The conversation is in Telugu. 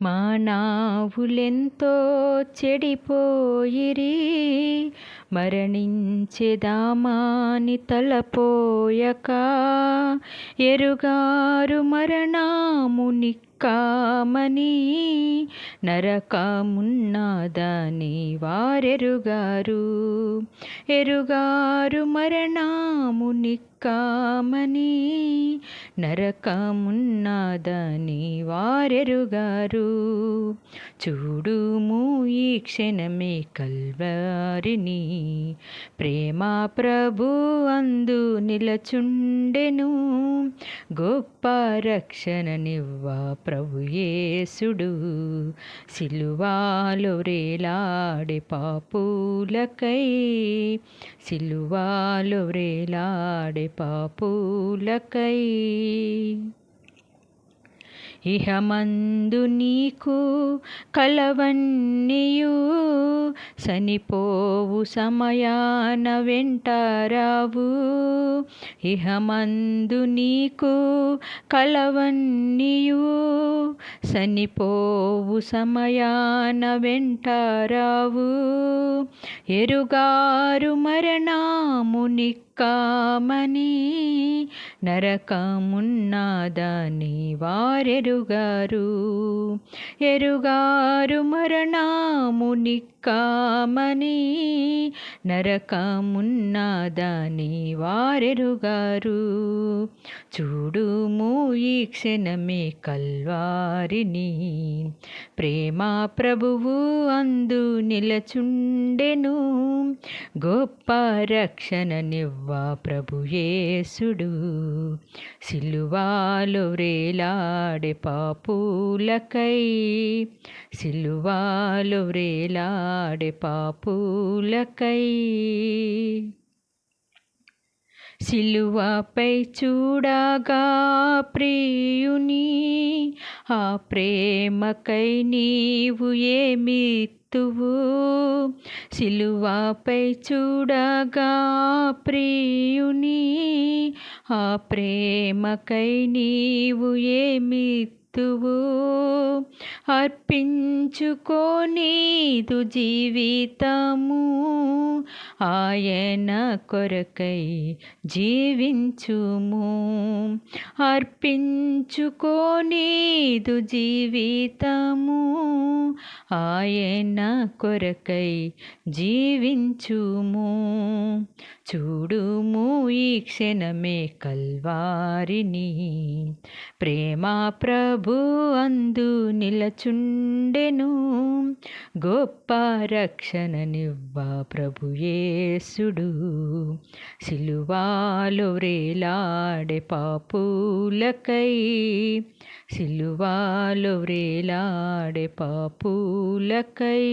మానవులెంతో చెడిపోయిరి మరణించెదామాని తలపోయక ఎరుగారు మరణముని కామని నరకమున్నాదని వారెరుగారు. ఎరుగారు మరణాముని కామని నరకమున్నాదని వారెరుగారు. చూడుము ఈ క్షణమే కల్వారిని ప్రేమ ప్రభు అందు నిలచుండెను. గొప్ప రక్షణనివ్వ ప్రభుయేసుడు సిలువాలో రేలాడే పాపులకై సిలువాలో రేలాడే పాపులకై. ఇహమందు నీకు కలవన్నీయు సనిపోవు సమయాన వెంటారావు. ఇహమందు నీకు కలవన్నీయు సనిపోవు సమయాన వెంటారావు. ఎరుగారు మరణముని కామని నరకమున్నాదని వారెరుగారు. ఎరుగారు మరణాముని కామని నరకమున్నాదని వారెరుగారు. చూడుము ఈ క్షణమే కల్వారిని. ప్రేమ ప్రభువు అందు నిలచుండెను. గొప్ప రక్షణనివ్వ ప్రభువా ప్రభుయేసుడు సిలువాలో రేలాడే పాపులకై సిలువాలో రేలాడే పాపులకై. సిలువపై చూడగా ప్రియుని ఆ ప్రేమకై నీవు ఏమిత్తువు? సిలువపై చూడగా ప్రియుని ఆ ప్రేమకై నీవు ఏమిత్తువు అర్పించుకోనీదు జీవితము. ఆయన కొరకై జీవించుము. అర్పించుకోనీదు జీవితము. ఆయన కొరకై జీవించుము. చూడుము ఈ క్షణమే కల్వారిని. ప్రేమ ప్రభు అందు నిలచుండెను. గొప్ప రక్షణనివ్వ ప్రభుయేసుడు సిలువాలో వ్రేలాడే పాపులకై సిలువాలో వ్రేలాడే పాపులకై.